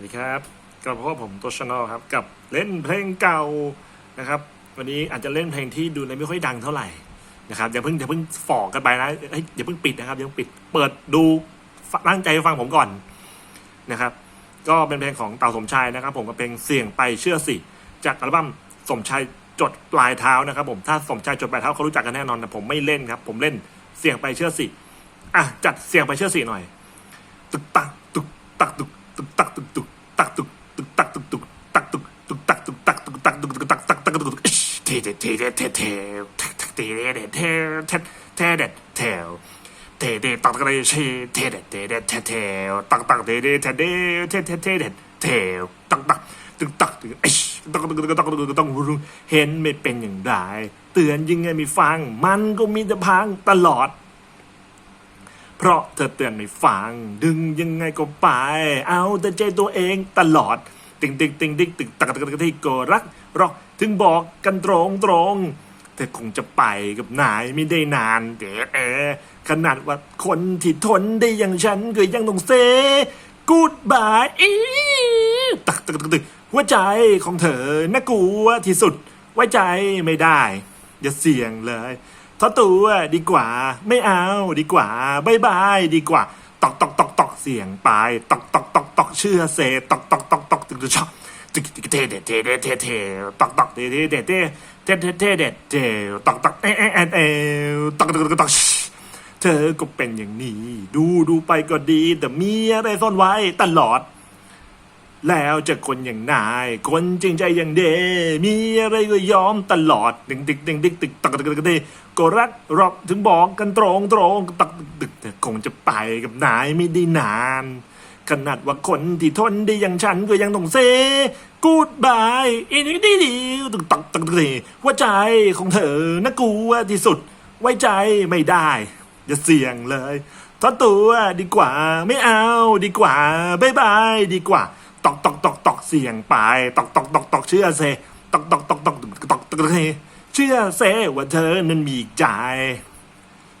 วัสดีครับกลับพบกับผมตัวชนอครับกับเล่นเพลงเก่านะครับ วันนี้อาจจะเล่นเพลงที่ดูแล้วไม่ค่อยดังเท่าไหร่นะครับอย่าเพิ่งอย่าเพิ่งฝ่อกันไปนะเฮ้ยอย่าเพิ่งปิดนะครับอย่าเพิ่งปิดเปิดดูตั้งใจฟังผมก่อนนะครับ ก็เป็นเพลงของเต่าสมชายนะครับ ผมกับเพลงเสี่ยงไปเชื่อสิจากอัลบั้มสมชายจดปลายเท้านะครับ ผมถ้าสมชายจดปลายเท้าเขารู้จักกันแน่นอนแต่ผมไม่เล่นครับ ผมเล่นเสี่ยงไปเชื่อสิอะจัดเสี่ยงไปเชื่อสิหน่อยตึกตัก ทเดเทเดเทเทเทเดเดเทเทเทเดเทเทเดตักตักเดเชเทเดเทเดเทเทตักตักเดเดเทเดเทเทเทเดเทตักตักตึกตักตึกตักตึกตักตักตึกต้องรู้เห็นไม่เป็นอย่างไรเตือนยังไงไม่ฟัง มันก็มีแต่พังตลอด เพราะเธอเตือนไม่ฟัง ดึงยังไงก็ไป เอาแต่ใจตัวเองตลอด ติงติงติงติงตึกตักตักตักที่ก็รักรอกถึงบอกกันตรงตรงเธอคงจะไปกับนายไม่ได้นานเดี๋ยวเออขนาดว่าคนที่ทนได้อย่างฉันก็ยังต้องเซกูดบายอีตักตักตักตักหัวใจของเธอน่ากลัวที่สุด ไว้ใจไม่ได้ อย่าเสี่ยงเลยทอตัวดีกว่า ไม่เอาดีกว่าบายบายดีกว่า ตอกตอกตอกตอกเสียงไป ตอกตอกตอกตอกเชื่อเซตอกตอกตอก ตอกตึกตึกชอบตึกตึกเทเดเทเดเทเทตอกตอกเทเดเดเทเทเทเทเดเทตอกตอกเอเอเอเอตอกตอกตอกตอกเธอก็เป็นอย่างนี้ ดูดูไปก็ดี แต่มีอะไรซ่อนไว้ตลอด แล้วจะคนอย่างนาย คนจริงใจอย่างเด มีอะไรก็ยอมตลอดดึงดึกดึงดึกตึกตักตึกตึกตึกก็รักรอกถึงบอกกันตรงตรงตักตึกตึกคงจะไปกับนายไม่ได้นาน ขนาดว่าคนที่ทนได้อย่างฉันก็ยังต้องเซกูดบายอีนี่ดีดีตึกตักตึกตึกตึกว่าใจของเธอน่ากลัวที่สุด ไว้ใจไม่ได้ อย่าเสี่ยงเลยทอดตัวดีกว่าไม่เอาดีกว่าบายบายดีกว่าตอกตอกตอกตอกเสียงไปตอกตอกตอกตอกเชื่อเซตอกตอกตอกตอกตอกตอกตอกเซเชื่อเซว่าเธอนั้นมีใจ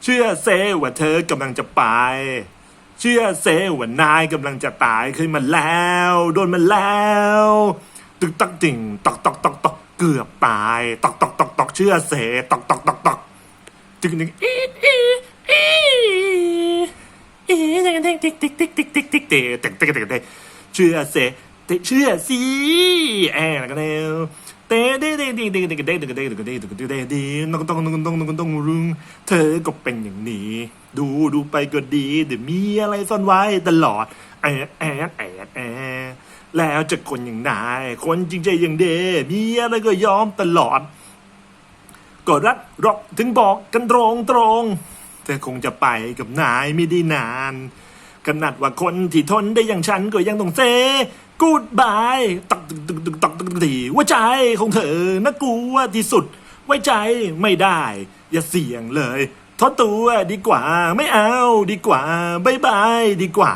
เชื่อเซว่าเธอกำลังจะไป เชื่อเซว่านายกำลังจะตายเคยมาแล้ว โดนมาแล้ว ตึกตักติ่งตอกตอกตอกตอกเกือบตายตอกตอกตอกตอกเชื่อเซตอกตอกตอกตอกจึงหนึ่งอีอีอีอีดติ๊กติ๊กติ๊กติ๊กติ๊กติ๊กติ๊กติ๊กติ๊กติ๊กติ๊กติ๊กเชื่อเซเชื่อสิแอบแล้วก็เร็ว เต้เด้เด้เด้เด้เด้เด้เด้เด้เด้เด้เด้เด้เด้เด้นกต้องนกต้องนกต้องรุงเธอก็เป็นอย่างนี้ ดูดูไปก็ดีแต่มีอะไรซ่อนไว้ตลอดแอบแอบแอบแอบแล้วจะคนอย่างนายคนจริงใจอย่างเดมีอะไรก็ยอมตลอดก็รักรอกถึงบอกกันตรงตรงเธอคงจะไปกับนายไม่ได้นานขนาดว่าคนที่ทนได้อย่างฉันก็ยังต้องเซ กูดบายตักตึกตึกตึกตักตึกตีว่าใจของเธอน่ากลัวที่สุด ไว้ใจไม่ได้ อย่าเสี่ยงเลยทอดตัวดีกว่าไม่เอาดีกว่าบายบายดีกว่า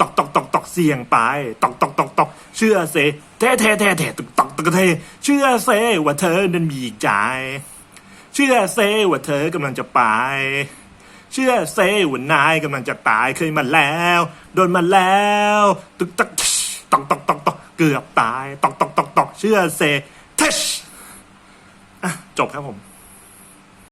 ตอกตอกตอกตอกเสี่ยงไป ตอกตอกตอกตอกเชื่อเซแท้แท้แท้แท้ตึกตอกตึกเทเชื่อเซว่าเธอนั้นมีใจ เชื่อเซว่าเธอกำลังจะไปเชื่อเซว่านายกำลังจะตายเคยมาแล้ว โดนมาแล้ว ตึกตัก เกือบตายตอกตอกตอกตอกเชื่อเซเทชจบครับผม